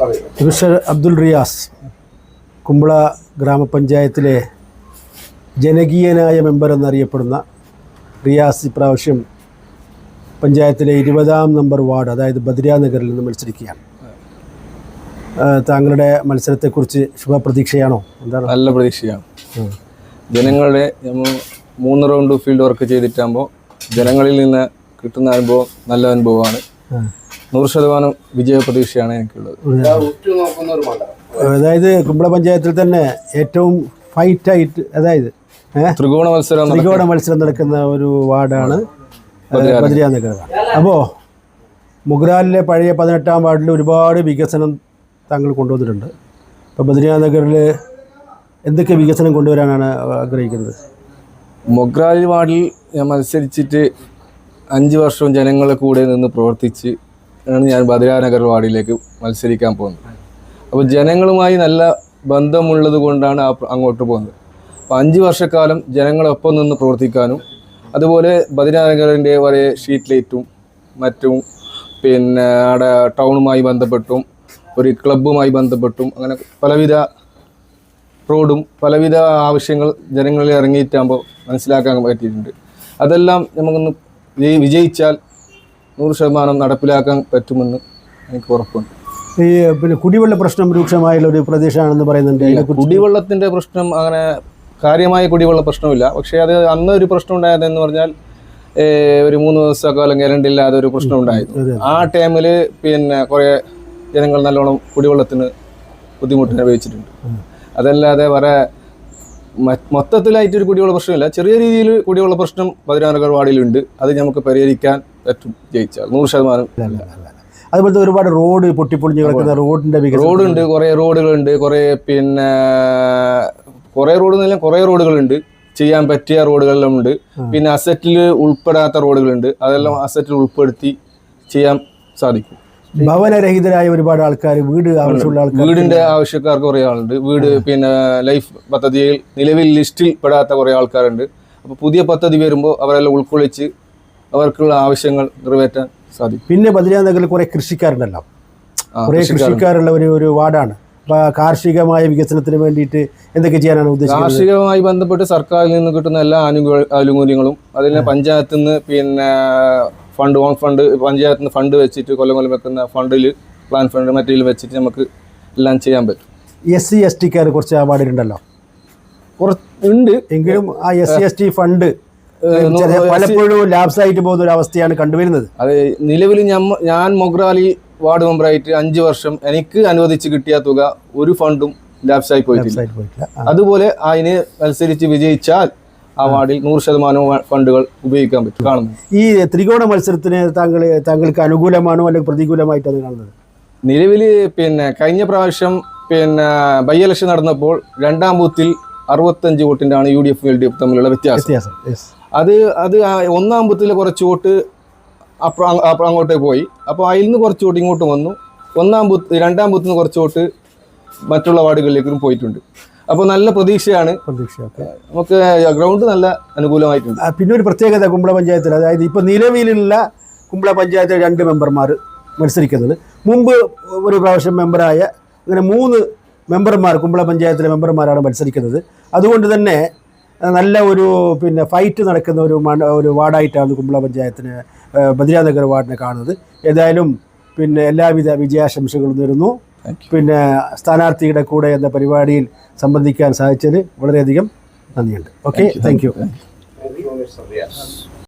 Mister Abdul Riyas Kumbla ഗ്രാമപഞ്ചായത്തിലെ ജനകീയനായ member എന്നറിയപ്പെടുന്ന റിയാസ് ഇപ്രാവശ്യം പഞ്ചായത്തിലെ ഇരുപതാം നമ്പർ വാർഡ് അതായത് ബദ്രിയാനഗറിൽ നിന്ന് മത്സരിക്കുകയാണ്. താങ്കളുടെ മത്സരത്തെക്കുറിച്ച് ശുഭപ്രതീക്ഷയാണോ? എന്താണ്? നല്ല പ്രതീക്ഷയാണ്. ജനങ്ങളുടെ നമ്മൾ മൂന്ന് റൗണ്ട് ഫീൽഡ് വർക്ക് ചെയ്തിട്ടാകുമ്പോൾ ജനങ്ങളിൽ നിന്ന് കിട്ടുന്ന അനുഭവം നല്ല അനുഭവമാണ്. നൂറ് ശതമാനം വിജയ പ്രതീക്ഷയാണ് എനിക്കുള്ളത്. അതായത് കുമ്പള പഞ്ചായത്തിൽ തന്നെ ഏറ്റവും ഫൈറ്റ് ഫൈറ്റായിട്ട് അതായത് ത്രികോണ മത്സരം ത്രികോണ മത്സരം നടക്കുന്ന ഒരു വാർഡാണ് അപ്പോ അപ്പോൾ മുഗ്രാലിലെ പഴയ പതിനെട്ടാം വാർഡിൽ ഒരുപാട് വികസനം താങ്കൾ കൊണ്ടുവന്നിട്ടുണ്ട്. അപ്പോൾ ബദ്രിയാ നഗറിൽ എന്തൊക്കെ വികസനം കൊണ്ടുവരാനാണ് ആഗ്രഹിക്കുന്നത്? മൊഗ്രാലി വാർഡിൽ ഞാൻ മത്സരിച്ചിട്ട് അഞ്ച് വർഷം ജനങ്ങളെ കൂടെ നിന്ന് പ്രവർത്തിച്ച് ആണ് ഞാൻ ബദ്രാനഗർ വാർഡിലേക്ക് മത്സരിക്കാൻ പോകുന്നത്. അപ്പോൾ ജനങ്ങളുമായി നല്ല ബന്ധമുള്ളത് കൊണ്ടാണ് ആ അങ്ങോട്ട് പോകുന്നത്. അപ്പോൾ അഞ്ച് വർഷക്കാലം ജനങ്ങളൊപ്പം നിന്ന് പ്രവർത്തിക്കാനും അതുപോലെ ബദ്രാനഗറിന്റെ ഒരേ ഷീറ്റ് ലൈറ്റും മറ്റും പിന്നെ അവിടെ ടൗണുമായി ബന്ധപ്പെട്ടും ഒരു ക്ലബ്ബുമായി ബന്ധപ്പെട്ടും അങ്ങനെ പലവിധ റോഡും പലവിധ ആവശ്യങ്ങൾ ജനങ്ങളിൽ ഇറങ്ങിയിട്ടാകുമ്പോൾ മനസ്സിലാക്കാൻ പറ്റിയിട്ടുണ്ട്. അതെല്ലാം നമുക്കൊന്ന് വിജയിച്ചാൽ നൂറ് ശതമാനം നടപ്പിലാക്കാൻ പറ്റുമെന്ന് എനിക്ക് ഉറപ്പുണ്ട്. ഈ പിന്നെ കുടിവെള്ള പ്രശ്നം രൂക്ഷമായുള്ള ഒരു പ്രദേശമാണെന്ന് പറയുന്നുണ്ട്. കുടിവെള്ളത്തിന്റെ പ്രശ്നം അങ്ങനെ കാര്യമായ കുടിവെള്ള പ്രശ്നമില്ല. പക്ഷേ അത് അന്ന് ഒരു പ്രശ്നം ഉണ്ടായതെന്ന് പറഞ്ഞാൽ ഒരു മൂന്ന് ദിവസക്കാലം ഗ്യാരണ്ടില്ലാതെ ഒരു പ്രശ്നം ഉണ്ടായിരുന്നു. ആ ടൈമിൽ പിന്നെ കുറേ ജനങ്ങൾ നല്ലോണം കുടിവെള്ളത്തിന് ബുദ്ധിമുട്ട് അനുഭവിച്ചിട്ടുണ്ട് അതല്ലാതെ വേറെ മൊത്തത്തിലായിട്ടൊരു മൊത്തത്തിലായിട്ട് ഒരു കുടിവെള്ള പ്രശ്നമില്ല. ചെറിയ രീതിയിൽ കുടിവെള്ള പ്രശ്നം പതിനാറ് വാർഡിലുണ്ട് അത് നമുക്ക് പരിഹരിക്കാൻ പറ്റും ജയിച്ചാൽ നൂറ് ശതമാനം അതുപോലത്തെ ഒരുപാട് റോഡ് പൊട്ടിപ്പൊളിഞ്ഞ് കിടക്കുന്ന റോഡിന്റെ റോഡ് റോഡുണ്ട് കുറേ റോഡുകളുണ്ട് കുറേ പിന്നെ കുറേ റോഡ് എന്നല്ല കുറേ റോഡുകളുണ്ട്. ചെയ്യാൻ പറ്റിയ റോഡുകളെല്ലാം ഉണ്ട്. പിന്നെ അസറ്റിൽ ഉൾപ്പെടാത്ത റോഡുകളുണ്ട്. അതെല്ലാം അസറ്റിൽ ഉൾപ്പെടുത്തി ചെയ്യാൻ സാധിക്കും. ഭവനരഹിതരായ ഒരുപാട് ആൾക്കാർ വീട് ആവശ്യമുള്ള ആൾക്കാർ വീടിന്റെ ആവശ്യക്കാർക്ക് കുറേ ആളുണ്ട്. വീട് പിന്നെ ലൈഫ് പദ്ധതിയിൽ നിലവിൽ ലിസ്റ്റിൽ പെടാത്ത കുറേ ആൾക്കാരുണ്ട്. അപ്പോൾ പുതിയ പദ്ധതി വരുമ്പോൾ അവരെല്ലാം ഉൾക്കൊള്ളിച്ച് അവർക്കുള്ള ആവശ്യങ്ങൾ നിറവേറ്റാൻ സാധിക്കും. പിന്നെ ബദ്രിയാ നഗറിൽ കുറെ കൃഷിക്കാരുണ്ടല്ലോ. കുറെ കൃഷിക്കാരുള്ള ഒരു ഒരു വാർഡാണ്. കാർഷികമായ വികസനത്തിന് വേണ്ടിയിട്ട് എന്തൊക്കെ ചെയ്യാനാണ് ഉദ്ദേശിക്കുന്നത്? കാർഷികമായി ബന്ധപ്പെട്ട് സർക്കാരിൽ നിന്ന് കിട്ടുന്ന എല്ലാ ആനുകൂല്യങ്ങളും അതിന് പഞ്ചായത്തിൽ നിന്ന് പിന്നെ ഫണ്ട് ഓൺ ഫണ്ട് പഞ്ചായത്തിൽ നിന്ന് ഫണ്ട് വെച്ചിട്ട് കൊല്ലം കൊല്ലം വെക്കുന്ന ഫണ്ടിൽ പ്ലാൻ ഫണ്ട് മറ്റേതിൽ വെച്ചിട്ട് നമുക്ക് എല്ലാം ചെയ്യാൻ പറ്റും. എസ് സി എസ് ടിക്കാർ കുറച്ച് അവാർഡിലുണ്ടല്ലോ കുറച്ച് ഉണ്ട്. എങ്കിലും ആ S C S T fund പലപ്പോഴും ലാപ്സ് ആയിട്ട് പോകുന്ന ഒരു അവസ്ഥയാണ് കണ്ടുവരുന്നത്. അതെ നിലവിൽ ഞാൻ മൊഗ്രാലി വാർഡ് മെമ്പറായിട്ട് അഞ്ച് വർഷം എനിക്ക് അനുവദിച്ച് കിട്ടിയ തുക ഒരു ഫണ്ടും ലാപ്സായി പോയിട്ടില്ല. അതുപോലെ അതിന് മത്സരിച്ച് വിജയിച്ചാൽ ആ വാർഡിൽ നൂറ് ശതമാനവും ഫണ്ടുകൾ ഉപയോഗിക്കാൻ പറ്റും കാണുന്നു. ഈ ത്രികോണ മത്സരത്തിന് താങ്കൾ താങ്കൾക്ക് അനുകൂലമാണോ അല്ലെങ്കിൽ പ്രതികൂലമായിട്ടാണ് കാണുന്നത്? നിലവിൽ പിന്നെ കഴിഞ്ഞ പ്രാവശ്യം പിന്നെ ബൈ ഇലക്ഷൻ നടന്നപ്പോൾ രണ്ടാം ബൂത്തിൽ അറുപത്തഞ്ച് വോട്ടിന്റെ ആണ് U D F L D F തമ്മിലുള്ള വ്യത്യാസം. അത് അത് ആ ഒന്നാം ബൂത്തിൽ കുറച്ച് വോട്ട് അപ്പുറം അങ്ങോട്ടേ അപ്പുറം അങ്ങോട്ടേക്ക് പോയി. അപ്പോൾ അതിൽ നിന്ന് കുറച്ച് വോട്ട് ഇങ്ങോട്ട് വന്നു. ഒന്നാം ബൂത്ത് രണ്ടാം ബൂത്തിൽ നിന്ന് കുറച്ച് വോട്ട് മറ്റുള്ള വാർഡുകളിലേക്കും പോയിട്ടുണ്ട്. അപ്പോൾ നല്ല പ്രതീക്ഷയാണ്. പ്രതീക്ഷ നമുക്ക് ഗ്രൗണ്ട് നല്ല അനുകൂലമായിട്ടുണ്ട്. പിന്നെ ഒരു പ്രത്യേകത കുമ്പള പഞ്ചായത്തിൽ അതായത് ഇപ്പോൾ നിലവിലുള്ള കുമ്പള പഞ്ചായത്തിലെ രണ്ട് മെമ്പർമാർ മത്സരിക്കുന്നത്. മുമ്പ് ഒരു പ്രാവശ്യം മെമ്പറായ അങ്ങനെ മൂന്ന് മെമ്പർമാർ കുമ്പള പഞ്ചായത്തിലെ മെമ്പർമാരാണ് മത്സരിക്കുന്നത്. അതുകൊണ്ട് തന്നെ നല്ല ഒരു പിന്നെ ഫൈറ്റ് നടക്കുന്ന ഒരു മണ്ഡ ഒരു വാർഡായിട്ടാണ് കുമ്പള പഞ്ചായത്തിന് ബദ്രിയാനഗർ വാർഡിനെ കാണുന്നത്. ഏതായാലും പിന്നെ എല്ലാവിധ വിജയാശംസകളും നേരുന്നു. പിന്നെ സ്ഥാനാർത്ഥിയുടെ കൂടെ എന്ന പരിപാടിയിൽ സംബന്ധിക്കാൻ സാധിച്ചതിന് വളരെയധികം നന്ദിയുണ്ട്. Okay thank you Thank you.